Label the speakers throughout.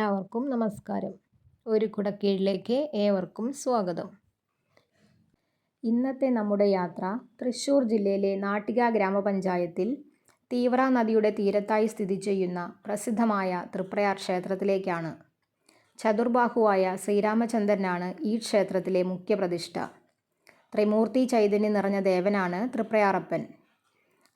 Speaker 1: എല്ലാവർക്കും നമസ്കാരം. ഒരു കുടക്കീഴിലേക്ക് ഏവർക്കും സ്വാഗതം. ഇന്നത്തെ നമ്മുടെ യാത്ര തൃശ്ശൂർ ജില്ലയിലെ നാട്ടിക ഗ്രാമപഞ്ചായത്തിൽ തീവ്ര നദിയുടെ തീരത്തായി സ്ഥിതി ചെയ്യുന്ന പ്രസിദ്ധമായ തൃപ്രയാർ ക്ഷേത്രത്തിലേക്കാണ്. ചതുർബാഹുവായ ശ്രീരാമചന്ദ്രനാണ് ഈ ക്ഷേത്രത്തിലെ മുഖ്യ പ്രതിഷ്ഠ. ത്രിമൂർത്തി ചൈതന്യം നിറഞ്ഞ ദേവനാണ് തൃപ്രയാറപ്പൻ.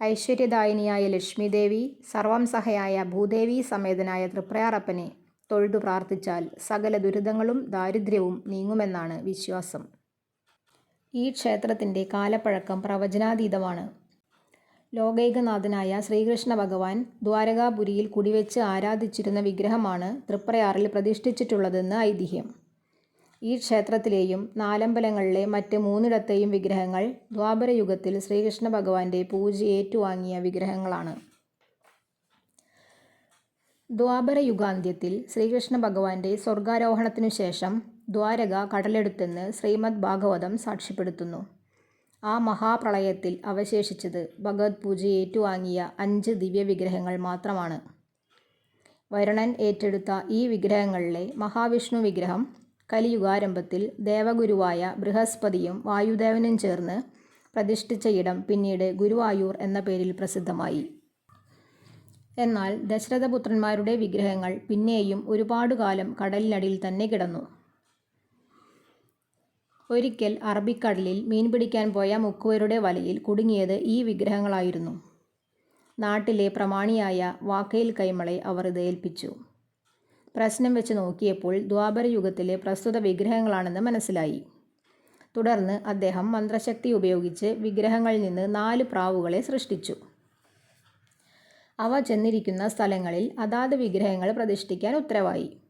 Speaker 1: ഐശ്വര്യദായിനിയായ ലക്ഷ്മിദേവി സർവം സഹയായ ഭൂദേവി സമേതനായ തൃപ്രയാറപ്പനെ തൊഴുതു പ്രാർത്ഥിച്ചാൽ സകല ദുരിതങ്ങളും ദാരിദ്ര്യവും നീങ്ങുമെന്നാണ് വിശ്വാസം. ഈ ക്ഷേത്രത്തിന്റെ കാലപ്പഴക്കം പ്രവചനാതീതമാണ്. ലോകൈകനാഥനായ ശ്രീകൃഷ്ണ ഭഗവാൻ ദ്വാരകാപുരിയിൽ കുടിവെച്ച് ആരാധിച്ചിരുന്ന വിഗ്രഹമാണ് തൃപ്രയാറിൽ പ്രതിഷ്ഠിച്ചിട്ടുള്ളതെന്ന് ഐതിഹ്യം. ഈ ക്ഷേത്രത്തിലെയും നാലമ്പലങ്ങളിലെ മറ്റ് മൂന്നിടത്തെയും വിഗ്രഹങ്ങൾ ദ്വാപരയുഗത്തിൽ ശ്രീകൃഷ്ണ ഭഗവാന്റെ പൂജ ഏറ്റുവാങ്ങിയ വിഗ്രഹങ്ങളാണ്. ദ്വാപരയുഗാന്ത്യത്തിൽ ശ്രീകൃഷ്ണ ഭഗവാന്റെ സ്വർഗാരോഹണത്തിനു ശേഷം ദ്വാരക കടലെടുത്തെന്ന് ശ്രീമദ് ഭാഗവതം സാക്ഷ്യപ്പെടുത്തുന്നു. ആ മഹാപ്രളയത്തിൽ അവശേഷിച്ചത് ഭഗവത് പൂജ ഏറ്റുവാങ്ങിയ അഞ്ച് ദിവ്യവിഗ്രഹങ്ങൾ മാത്രമാണ്. വരുണൻ ഏറ്റെടുത്ത ഈ വിഗ്രഹങ്ങളിലെ മഹാവിഷ്ണു വിഗ്രഹം കലിയുഗാരംഭത്തിൽ ദേവഗുരുവായ ബൃഹസ്പതിയും വായുദേവനും ചേർന്ന് പ്രതിഷ്ഠിച്ച ഇടം പിന്നീട് ഗുരുവായൂർ എന്ന പേരിൽ പ്രസിദ്ധമായി. എന്നാൽ ദശരഥപുത്രന്മാരുടെ വിഗ്രഹങ്ങൾ പിന്നെയും ഒരുപാട് കാലം കടലിനടിയിൽ തന്നെ കിടന്നു. ഒരിക്കൽ അറബിക്കടലിൽ മീൻ പിടിക്കാൻ പോയ മുക്കുവരുടെ വലയിൽ കുടുങ്ങിയത് ഈ വിഗ്രഹങ്ങളായിരുന്നു. നാട്ടിലെ പ്രമാണിയായ വാക്കയിൽ കൈമളെ അവർ ഇത് ഏൽപ്പിച്ചു. പ്രശ്നം വെച്ച് നോക്കിയപ്പോൾ ദ്വാപര യുഗത്തിലെ പ്രസ്തുത വിഗ്രഹങ്ങളാണെന്ന് മനസ്സിലായി. തുടർന്ന് അദ്ദേഹം മന്ത്രശക്തി ഉപയോഗിച്ച് വിഗ്രഹങ്ങളിൽ നിന്ന് നാല് പ്രാവുകളെ സൃഷ്ടിച്ചു. അവ ചെന്നിരിക്കുന്ന സ്ഥലങ്ങളിൽ അതാത് വിഗ്രഹങ്ങൾ പ്രതിഷ്ഠിക്കാൻ ഉത്തരവായി.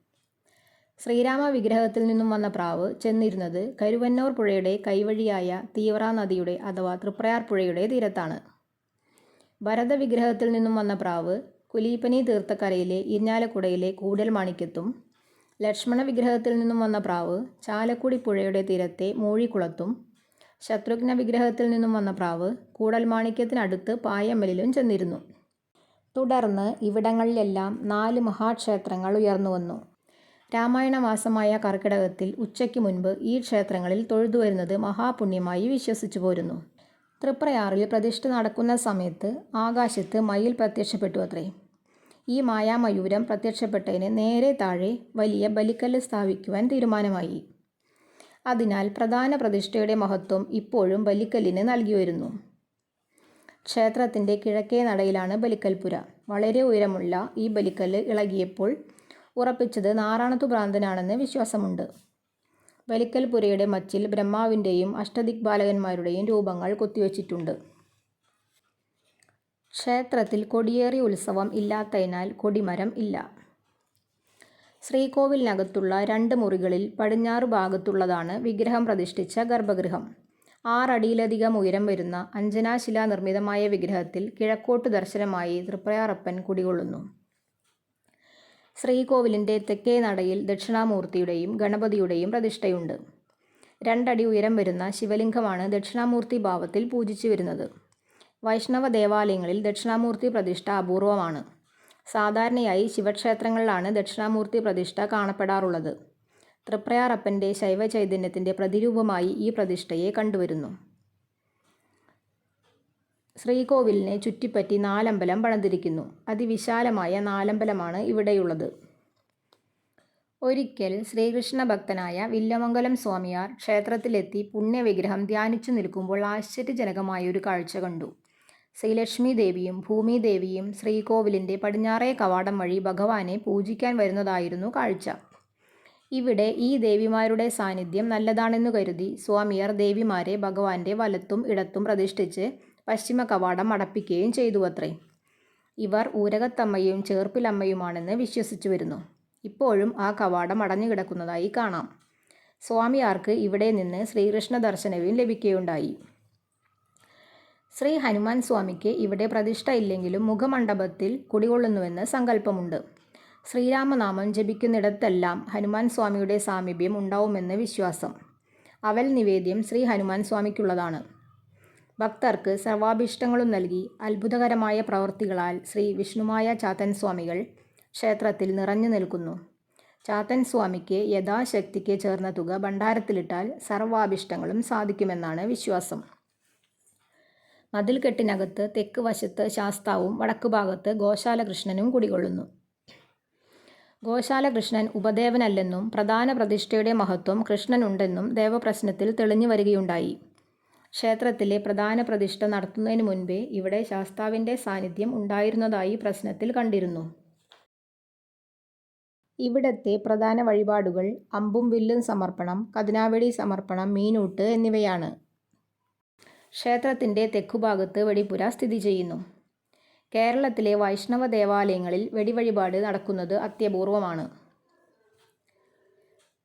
Speaker 1: ശ്രീരാമ വിഗ്രഹത്തിൽ നിന്നും വന്ന പ്രാവ് ചെന്നിരുന്നത് കരുവന്നൂർ പുഴയുടെ കൈവഴിയായ തീവ്ര നദിയുടെ അഥവാ തൃപ്രയാർ പുഴയുടെ തീരത്താണ്. ഭരത വിഗ്രഹത്തിൽ നിന്നും വന്ന പ്രാവ് കുലീപ്പനി തീർത്ഥക്കരയിലെ ഇരിഞ്ഞാലക്കുടയിലെ കൂടൽ മാണിക്യത്തും ലക്ഷ്മണ വിഗ്രഹത്തിൽ നിന്നും വന്ന പ്രാവ് ചാലക്കുടി പുഴയുടെ തീരത്തെ മൂഴിക്കുളത്തും ശത്രുഘ്ന വിഗ്രഹത്തിൽ നിന്നും വന്ന പ്രാവ് കൂടൽമാണിക്യത്തിനടുത്ത് പായമ്മലിലും ചെന്നിരുന്നു. തുടർന്ന് ഇവിടങ്ങളിലെല്ലാം നാല് മഹാക്ഷേത്രങ്ങൾ ഉയർന്നുവന്നു രാമായണ മാസമായ കർക്കിടകത്തിൽ ഉച്ചയ്ക്ക് മുൻപ് ഈ ക്ഷേത്രങ്ങളിൽ തൊഴുതുവരുന്നത് മഹാപുണ്യമായി വിശ്വസിച്ചു പോരുന്നു. തൃപ്രയാറിൽ പ്രതിഷ്ഠ നടക്കുന്ന സമയത്ത് ആകാശത്ത് മയിൽ പ്രത്യക്ഷപ്പെട്ടു അത്രേ. ഈ മായാമയൂരം പ്രത്യക്ഷപ്പെട്ടതിന് നേരെ താഴെ വലിയ ബലിക്കല്ല് സ്ഥാപിക്കുവാൻ തീരുമാനമായി. അതിനാൽ പ്രധാന പ്രതിഷ്ഠയുടെ മഹത്വം ഇപ്പോഴും ബലിക്കല്ലിന് നൽകി വരുന്നു. ക്ഷേത്രത്തിന്റെ കിഴക്കേ നടയിലാണ് ബലിക്കൽപുര വളരെ ഉയരമുള്ള ഈ ബലിക്കല്ല് ഇളകിയപ്പോൾ ഉറപ്പിച്ചത് നാറാണത്തു ഭ്രാന്തനാണെന്ന് വിശ്വാസമുണ്ട്. ബലിക്കൽപുരയുടെ മച്ചിൽ ബ്രഹ്മാവിന്റെയും അഷ്ടദിക്പാലകന്മാരുടെയും രൂപങ്ങൾ കൊത്തിവെച്ചിട്ടുണ്ട്. ക്ഷേത്രത്തിൽ കൊടിയേറി ഉത്സവം ഇല്ലാത്തതിനാൽ കൊടിമരം ഇല്ല. ശ്രീകോവിലിനകത്തുള്ള രണ്ട് മുറികളിൽ പടിഞ്ഞാറ് ഭാഗത്തുള്ളതാണ് വിഗ്രഹം പ്രതിഷ്ഠിച്ച ഗർഭഗൃഹം. ആറടിയിലധികം ഉയരം വരുന്ന അഞ്ജനാശില നിർമ്മിതമായ വിഗ്രഹത്തിൽ കിഴക്കോട്ട് ദർശനമായി തൃപ്രയാറപ്പൻ കുടികൊള്ളുന്നു. ശ്രീകോവിലിന്റെ തെക്കേ നടയിൽ ദക്ഷിണാമൂർത്തിയുടെയും ഗണപതിയുടെയും പ്രതിഷ്ഠയുണ്ട്. രണ്ടടി ഉയരം വരുന്ന ശിവലിംഗമാണ് ദക്ഷിണാമൂർത്തി ഭാവത്തിൽ പൂജിച്ചു വരുന്നത്. വൈഷ്ണവ ദേവാലയങ്ങളിൽ ദക്ഷിണാമൂർത്തി പ്രതിഷ്ഠ അപൂർവമാണ്. സാധാരണയായി ശിവക്ഷേത്രങ്ങളിലാണ് ദക്ഷിണാമൂർത്തി പ്രതിഷ്ഠ കാണപ്പെടാറുള്ളത്. തൃപ്രയാറപ്പന്റെ ശൈവചൈതന്യത്തിന്റെ പ്രതിരൂപമായി ഈ പ്രതിഷ്ഠയെ കണ്ടുവരുന്നു. ശ്രീകോവിലിനെ ചുറ്റിപ്പറ്റി നാലമ്പലം പണിതിരിക്കുന്നു. അതിവിശാലമായ നാലമ്പലമാണ് ഇവിടെയുള്ളത്. ഒരിക്കൽ ശ്രീകൃഷ്ണ ഭക്തനായ വില്ലമംഗലം സ്വാമിയാർ ക്ഷേത്രത്തിലെത്തി പുണ്യവിഗ്രഹം ധ്യാനിച്ചു നിൽക്കുമ്പോൾ ആശ്ചര്യജനകമായ ഒരു കാഴ്ച കണ്ടു. ശ്രീലക്ഷ്മി ദേവിയും ഭൂമി ഭൂമിദേവിയും ശ്രീകോവിലിന്റെ പടിഞ്ഞാറേ കവാടം വഴി ഭഗവാനെ പൂജിക്കാൻ വരുന്നതായിരുന്നു കാഴ്ച. ഇവിടെ ഈ ദേവിമാരുടെ സാന്നിധ്യം നല്ലതാണെന്നു കരുതി സ്വാമിയർ ദേവിമാരെ ഭഗവാന്റെ വലത്തും ഇടത്തും പ്രതിഷ്ഠിച്ച് പശ്ചിമ കവാടം അടപ്പിക്കുകയും ചെയ്തു അത്രേ ഇവർ ഊരകത്തമ്മയും ചേർപ്പിലമ്മയുമാണെന്ന് വിശ്വസിച്ചു വരുന്നു ഇപ്പോഴും ആ കവാടം അടഞ്ഞു കിടക്കുന്നതായി കാണാം. സ്വാമിയാർക്ക് ഇവിടെ നിന്ന് ശ്രീകൃഷ്ണ ദർശനവും ലഭിക്കുകയുണ്ടായി. ശ്രീ ഹനുമാൻ സ്വാമിക്ക് ഇവിടെ പ്രതിഷ്ഠ ഇല്ലെങ്കിലും മുഖമണ്ഡപത്തിൽ കുടികൊള്ളുന്നുവെന്ന് സങ്കല്പമുണ്ട്. ശ്രീരാമനാമം ജപിക്കുന്നിടത്തെല്ലാം ഹനുമാൻ സ്വാമിയുടെ സാമീപ്യം ഉണ്ടാവുമെന്ന് വിശ്വാസം. അവൽ നിവേദ്യം ശ്രീ ഹനുമാൻ സ്വാമിക്കുള്ളതാണ്. ഭക്തർക്ക് സർവാഭീഷ്ടങ്ങളും നൽകി അത്ഭുതകരമായ പ്രവൃത്തികളാൽ ശ്രീ വിഷ്ണുമായ ചാത്തൻ സ്വാമികൾ ക്ഷേത്രത്തിൽ നിറഞ്ഞു നിൽക്കുന്നു. ചാത്തൻ സ്വാമിക്ക് യഥാശക്തിക്ക് ചേർന്ന തുക ഭണ്ഡാരത്തിലിട്ടാൽ സർവാഭിഷ്ടങ്ങളും സാധിക്കുമെന്നാണ് വിശ്വാസം. മതിൽക്കെട്ടിനകത്ത് തെക്ക് വശത്ത് ശാസ്താവും വടക്ക് ഭാഗത്ത് ഗോശാലകൃഷ്ണനും കുടികൊള്ളുന്നു. ഗോശാലകൃഷ്ണൻ ഉപദേവനല്ലെന്നും പ്രധാന പ്രതിഷ്ഠയുടെ മഹത്വം കൃഷ്ണനുണ്ടെന്നും ദേവപ്രശ്നത്തിൽ തെളിഞ്ഞു വരികയുണ്ടായി. ക്ഷേത്രത്തിലെ പ്രധാന പ്രതിഷ്ഠ നടത്തുന്നതിന് മുൻപേ ഇവിടെ ശാസ്താവിന്റെ സാന്നിധ്യം ഉണ്ടായിരുന്നതായി പ്രശ്നത്തിൽ കണ്ടിരുന്നു. ഇവിടത്തെ പ്രധാന വഴിപാടുകൾ അമ്പും വില്ലും സമർപ്പണം കതിനാവെടി സമർപ്പണം മീനൂട്ട് എന്നിവയാണ്. ക്ഷേത്രത്തിന്റെ തെക്കുഭാഗത്ത് വെടിപുര സ്ഥിതി ചെയ്യുന്നു. കേരളത്തിലെ വൈഷ്ണവ ദേവാലയങ്ങളിൽ വെടിവഴിപാട് നടക്കുന്നത് അത്യപൂർവമാണ്.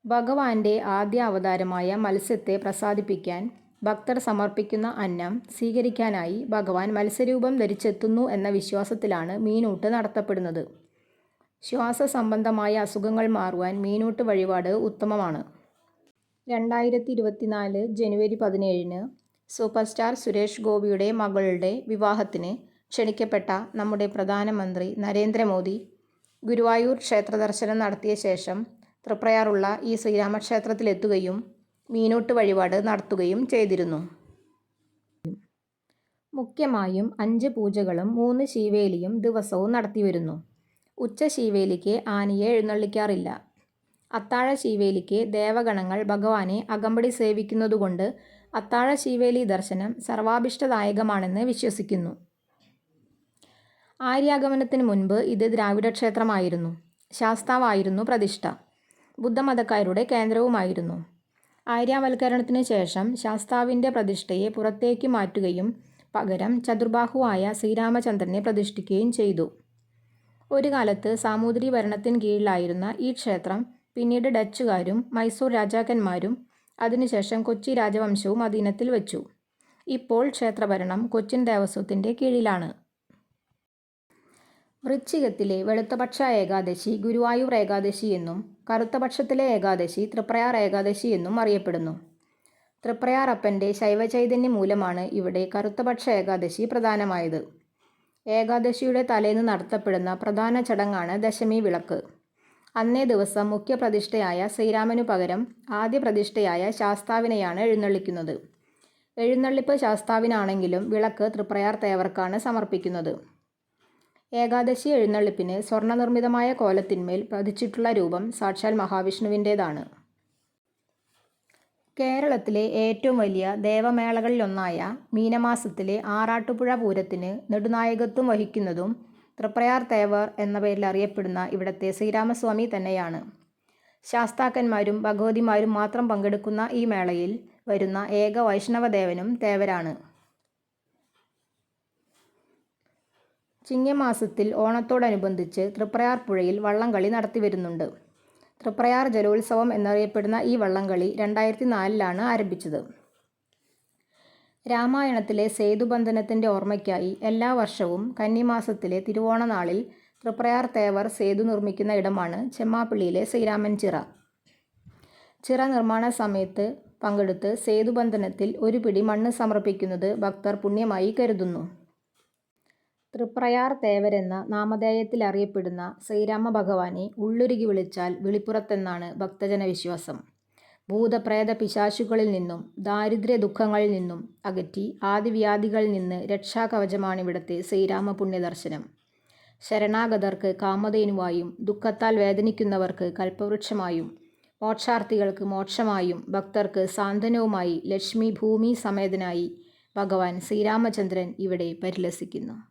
Speaker 1: ഭഗവാന്റെ ആദ്യ അവതാരമായ മത്സ്യത്തെ പ്രസാദിപ്പിക്കാൻ ഭക്തർ സമർപ്പിക്കുന്ന അന്നം സ്വീകരിക്കാനായി ഭഗവാൻ മത്സ്യരൂപം ധരിച്ചെത്തുന്നു എന്ന വിശ്വാസത്തിലാണ് മീനൂട്ട് നടത്തപ്പെടുന്നത്. ശ്വാസ സംബന്ധമായ അസുഖങ്ങൾ മാറുവാൻ മീനൂട്ട് വഴിപാട് ഉത്തമമാണ്. രണ്ടായിരത്തി ഇരുപത്തിനാല് ജനുവരി പതിനേഴിന് സൂപ്പർ സ്റ്റാർ സുരേഷ് ഗോപിയുടെ മകളുടെ വിവാഹത്തിന് ക്ഷണിക്കപ്പെട്ട നമ്മുടെ പ്രധാനമന്ത്രി നരേന്ദ്രമോദി ഗുരുവായൂർ ക്ഷേത്ര ദർശനം നടത്തിയ ശേഷം തൃപ്രയാറുള്ള ഈ ശ്രീരാമക്ഷേത്രത്തിലെത്തുകയും മീനോട്ട് വഴിപാട് നടത്തുകയും ചെയ്തിരുന്നു. മുഖ്യമായും അഞ്ച് പൂജകളും മൂന്ന് ശീവേലിയും ദിവസവും നടത്തിവരുന്നു. ഉച്ച ശീവേലിക്ക് ആനയെ എഴുന്നള്ളിക്കാറില്ല. അത്താഴ ശീവേലിക്ക് ദേവഗണങ്ങൾ ഭഗവാനെ അകമ്പടി സേവിക്കുന്നതുകൊണ്ട് അത്താഴ ശീവേലി ദർശനം സർവാഭിഷ്ടദായകമാണെന്ന് വിശ്വസിക്കുന്നു. ആര്യാഗമനത്തിന് മുൻപ് ഇത് ദ്രാവിഡ ക്ഷേത്രമായിരുന്നു ശാസ്താവായിരുന്നു പ്രതിഷ്ഠ. ബുദ്ധമതക്കാരുടെ കേന്ദ്രവുമായിരുന്നു. ആര്യാവൽക്കരണത്തിന് ശേഷം ശാസ്താവിന്റെ പ്രതിഷ്ഠയെ പുറത്തേക്ക് മാറ്റുകയും പകരം ചതുർബാഹുവായ ശ്രീരാമചന്ദ്രനെ പ്രതിഷ്ഠിക്കുകയും ചെയ്തു. ഒരു കാലത്ത് സാമൂതിരി ഭരണത്തിന് കീഴിലായിരുന്ന ഈ ക്ഷേത്രം പിന്നീട് ഡച്ചുകാരും മൈസൂർ രാജാക്കന്മാരും അതിനുശേഷം കൊച്ചി രാജവംശവും അധീനത്തിൽ വച്ചു. ഇപ്പോൾ ക്ഷേത്രഭരണം കൊച്ചിൻ ദേവസ്വത്തിന്റെ കീഴിലാണ്. വൃശ്ചികത്തിലെ വെളുത്തപക്ഷ ഏകാദശി ഗുരുവായൂർ ഏകാദശി എന്നും കറുത്തപക്ഷത്തിലെ ഏകാദശി തൃപ്രയാർ ഏകാദശി എന്നും അറിയപ്പെടുന്നു. തൃപ്രയാറപ്പന്റെ ശൈവചൈതന്യം മൂലമാണ് ഇവിടെ കറുത്തപക്ഷ ഏകാദശി പ്രധാനമായത്. ഏകാദശിയുടെ തലേന്ന് നടത്തപ്പെടുന്ന പ്രധാന ചടങ്ങാണ് ദശമി വിളക്ക്. അന്നേ ദിവസം മുഖ്യപ്രതിഷ്ഠയായ ശ്രീരാമനു പകരം ആദ്യ പ്രതിഷ്ഠയായ ശാസ്താവിനെയാണ് എഴുന്നള്ളിക്കുന്നത്. എഴുന്നള്ളിപ്പ് ശാസ്താവിനാണെങ്കിലും വിളക്ക് തൃപ്രയാർ തേവർക്കാണ് സമർപ്പിക്കുന്നത്. ഏകാദശി എഴുന്നള്ളിപ്പിന് സ്വർണനിർമ്മിതമായ കോലത്തിന്മേൽ പതിച്ചിട്ടുള്ള രൂപം സാക്ഷാൽ മഹാവിഷ്ണുവിന്റേതാണ് കേരളത്തിലെ ഏറ്റവും വലിയ ദേവമേളകളിലൊന്നായ മീനമാസത്തിലെ ആറാട്ടുപുഴ പൂരത്തിന് നെടുനായകത്വം വഹിക്കുന്നതും തൃപ്രയാർ തേവർ എന്ന പേരിൽ അറിയപ്പെടുന്ന ഇവിടത്തെ ശ്രീരാമസ്വാമി തന്നെയാണ്. ശാസ്താക്കന്മാരും ഭഗവതിമാരും മാത്രം പങ്കെടുക്കുന്ന ഈ മേളയിൽ വരുന്ന ഏക വൈഷ്ണവദേവനും തേവരാണ്. ചിങ്ങമാസത്തിൽ ഓണത്തോടനുബന്ധിച്ച് തൃപ്രയാർ പുഴയിൽ വള്ളംകളി നടത്തിവരുന്നുണ്ട്. തൃപ്രയാർ ജലോത്സവം എന്നറിയപ്പെടുന്ന ഈ വള്ളംകളി രണ്ടായിരത്തി നാലിലാണ് ആരംഭിച്ചത്. രാമായണത്തിലെ സേതുബന്ധനത്തിന്റെ ഓർമ്മയ്ക്കായി എല്ലാ വർഷവും കന്നിമാസത്തിലെ തിരുവോണനാളിൽ തൃപ്രയാർ തേവർ സേതു നിർമ്മിക്കുന്ന ഇടമാണ് ചെമ്മാപ്പിള്ളിയിലെ ശ്രീരാമൻ ചിറ. ചിറ നിർമ്മാണ സമയത്ത് പങ്കെടുത്ത് സേതുബന്ധനത്തിൽ ഒരു പിടി മണ്ണ് സമർപ്പിക്കുന്നത് ഭക്തർ പുണ്യമായി കരുതുന്നു. തൃപ്രയാർ തേവരെന്ന നാമധേയത്തിൽ അറിയപ്പെടുന്ന ശ്രീരാമ ഭഗവാനെ ഉള്ളുരുകി വിളിച്ചാൽ വിളിപ്പുറത്തെന്നാണ് ഭക്തജന വിശ്വാസം ഭൂതപ്രേത പിശാശുക്കളിൽ നിന്നും ദാരിദ്ര്യ ദുഃഖങ്ങളിൽ നിന്നും അകറ്റി ആദിവ്യാധികളിൽ നിന്ന് രക്ഷാകവചമാണിവിടുത്തെ ശ്രീരാമ പുണ്യദർശനം ശരണാഗതർക്ക് കാമധേനുവായും ദുഃഖത്താൽ വേദനിക്കുന്നവർക്ക് കൽപ്പവൃക്ഷമായും മോക്ഷാർത്ഥികൾക്ക് മോക്ഷമായും ഭക്തർക്ക് സാന്ത്വനവുമായി ലക്ഷ്മി ഭൂമി സമേതനായി ഭഗവാൻ ശ്രീരാമചന്ദ്രൻ ഇവിടെ പരിലസിക്കുന്നു.